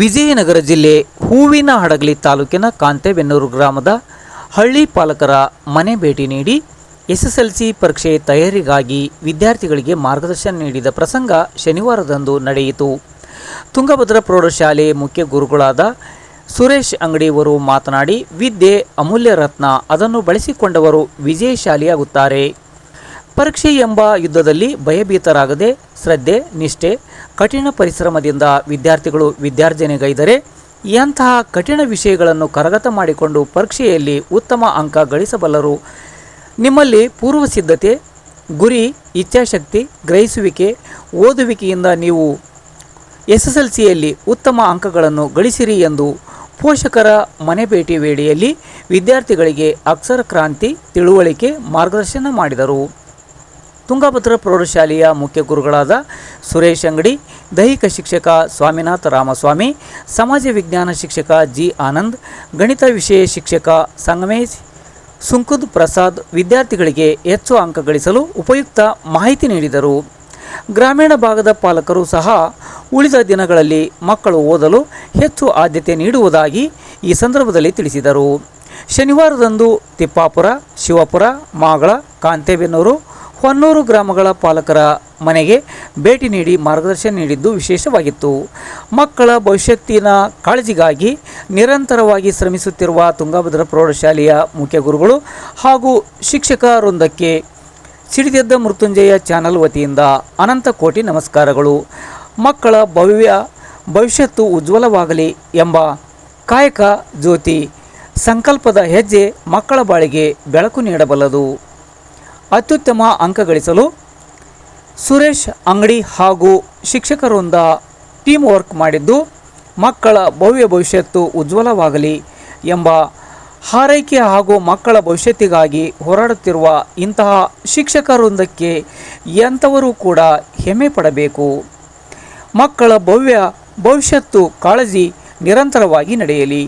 ವಿಜಯನಗರ ಜಿಲ್ಲೆ ಹೂವಿನ ಹಡಗಲಿ ತಾಲೂಕಿನ ಕಾಂತೆಬೆನ್ನೂರು ಗ್ರಾಮದ ಹಳ್ಳಿ ಪಾಲಕರ ಮನೆ ಭೇಟಿ ನೀಡಿ ಎಸ್ಎಸ್ಎಲ್ಸಿ ಪರೀಕ್ಷೆ ತಯಾರಿಗಾಗಿ ವಿದ್ಯಾರ್ಥಿಗಳಿಗೆ ಮಾರ್ಗದರ್ಶನ ನೀಡಿದ ಪ್ರಸಂಗ ಶನಿವಾರದಂದು ನಡೆಯಿತು. ತುಂಗಭದ್ರಾ ಪ್ರೌಢಶಾಲೆ ಮುಖ್ಯ ಗುರುಗಳಾದ ಸುರೇಶ್ ಅಂಗಡಿಯವರು ಮಾತನಾಡಿ, ವಿದ್ಯೆ ಅಮೂಲ್ಯ ರತ್ನ, ಅದನ್ನು ಬಳಸಿಕೊಂಡವರು ವಿಜಯಶಾಲಿಯಾಗುತ್ತಾರೆ ಪರೀಕ್ಷೆ ಎಂಬ ಯುದ್ಧದಲ್ಲಿ ಭಯಭೀತರಾಗದೆ ಶ್ರದ್ಧೆ, ನಿಷ್ಠೆ, ಕಠಿಣ ಪರಿಶ್ರಮದಿಂದ ವಿದ್ಯಾರ್ಥಿಗಳು ವಿದ್ಯಾರ್ಜನೆಗೈದರೆ ಎಂತಹ ಕಠಿಣ ವಿಷಯಗಳನ್ನು ಕರಗತ ಮಾಡಿಕೊಂಡು ಪರೀಕ್ಷೆಯಲ್ಲಿ ಉತ್ತಮ ಅಂಕ ಗಳಿಸಬಲ್ಲರು. ನಿಮ್ಮಲ್ಲಿ ಪೂರ್ವ ಸಿದ್ಧತೆ, ಗುರಿ, ಇಚ್ಛಾಶಕ್ತಿ ಗ್ರಹಿಸುವಿಕೆ, ಓದುವಿಕೆಯಿಂದ ನೀವು ಎಸ್ ಎಸ್ ಎಲ್ ಸಿಯಲ್ಲಿ ಉತ್ತಮ ಅಂಕಗಳನ್ನು ಗಳಿಸಿರಿ ಎಂದು ಪೋಷಕರ ಮನೆ ಭೇಟಿ ವೇಳೆಯಲ್ಲಿ ವಿದ್ಯಾರ್ಥಿಗಳಿಗೆ ಅಕ್ಷರ ಕ್ರಾಂತಿ, ತಿಳುವಳಿಕೆ ಮಾರ್ಗದರ್ಶನ ಮಾಡಿದರು. ತುಂಗಭದ್ರಾ ಪ್ರೌಢಶಾಲೆಯ ಮುಖ್ಯ ಗುರುಗಳಾದ ಸುರೇಶ್ ಅಂಗಡಿ, ದೈಹಿಕ ಶಿಕ್ಷಕ ಸ್ವಾಮಿನಾಥ ರಾಮಸ್ವಾಮಿ, ಸಮಾಜ ವಿಜ್ಞಾನ ಶಿಕ್ಷಕ ಜಿ ಆನಂದ್, ಗಣಿತ ವಿಷಯ ಶಿಕ್ಷಕ ಸಂಗಮೇಶ್, ಸುಂಕುದ್ ಪ್ರಸಾದ್ ವಿದ್ಯಾರ್ಥಿಗಳಿಗೆ ಹೆಚ್ಚು ಅಂಕ ಗಳಿಸಲು ಉಪಯುಕ್ತ ಮಾಹಿತಿ ನೀಡಿದರು. ಗ್ರಾಮೀಣ ಭಾಗದ ಪಾಲಕರು ಸಹ ಉಳಿದ ದಿನಗಳಲ್ಲಿ ಮಕ್ಕಳು ಓದಲು ಹೆಚ್ಚು ಆದ್ಯತೆ ನೀಡುವುದಾಗಿ ಈ ಸಂದರ್ಭದಲ್ಲಿ ತಿಳಿಸಿದರು. ಶನಿವಾರದಂದು ತಿಪ್ಪಾಪುರ, ಶಿವಪುರ, ಮಾಗಳ ಕಾಂತೇಬೆನ್ನೂರು ಹೊನ್ನೂರು ಗ್ರಾಮಗಳ ಪಾಲಕರ ಮನೆಗೆ ಭೇಟಿ ನೀಡಿ ಮಾರ್ಗದರ್ಶನ ನೀಡಿದ್ದು ವಿಶೇಷವಾಗಿತ್ತು. ಮಕ್ಕಳ ಭವಿಷ್ಯತ್ತಿನ ಕಾಳಜಿಗಾಗಿ ನಿರಂತರವಾಗಿ ಶ್ರಮಿಸುತ್ತಿರುವ ತುಂಗಭದ್ರಾ ಪ್ರೌಢಶಾಲೆಯ ಮುಖ್ಯ ಗುರುಗಳು ಹಾಗೂ ಶಿಕ್ಷಕ ವೃಂದಕ್ಕೆ ಸಿಡಿದೆದ್ದ ಮೃತ್ಯುಂಜಯ ಚಾನಲ್ ವತಿಯಿಂದ ಅನಂತ ಕೋಟಿ ನಮಸ್ಕಾರಗಳು. ಮಕ್ಕಳ ಭವ್ಯ ಭವಿಷ್ಯತ್ತು ಉಜ್ವಲವಾಗಲಿ ಎಂಬ ಕಾಯಕ ಜ್ಯೋತಿ ಸಂಕಲ್ಪದ ಹೆಜ್ಜೆ ಮಕ್ಕಳ ಬಾಳಿಗೆ ಬೆಳಕು ನೀಡಬಲ್ಲದು. ಅತ್ಯುತ್ತಮ ಅಂಕ ಗಳಿಸಲು ಸುರೇಶ್ ಅಂಗಡಿ ಹಾಗೂ ಶಿಕ್ಷಕರಿಂದ ಟೀಮ್ ವರ್ಕ್ ಮಾಡಿದ್ದು, ಮಕ್ಕಳ ಭವ್ಯ ಭವಿಷ್ಯತ್ತು ಉಜ್ವಲವಾಗಲಿ ಎಂಬ ಹಾರೈಕೆ ಹಾಗೂ ಮಕ್ಕಳ ಭವಿಷ್ಯತ್ತಿಗಾಗಿ ಹೋರಾಡುತ್ತಿರುವ ಇಂತಹ ಶಿಕ್ಷಕರೊಂದಕ್ಕೆ ಎಂಥವರೂ ಕೂಡ ಹೆಮ್ಮೆ ಪಡಬೇಕು. ಮಕ್ಕಳ ಭವ್ಯ ಭವಿಷ್ಯತ್ತು ಕಾಳಜಿ ನಿರಂತರವಾಗಿ ನಡೆಯಲಿ.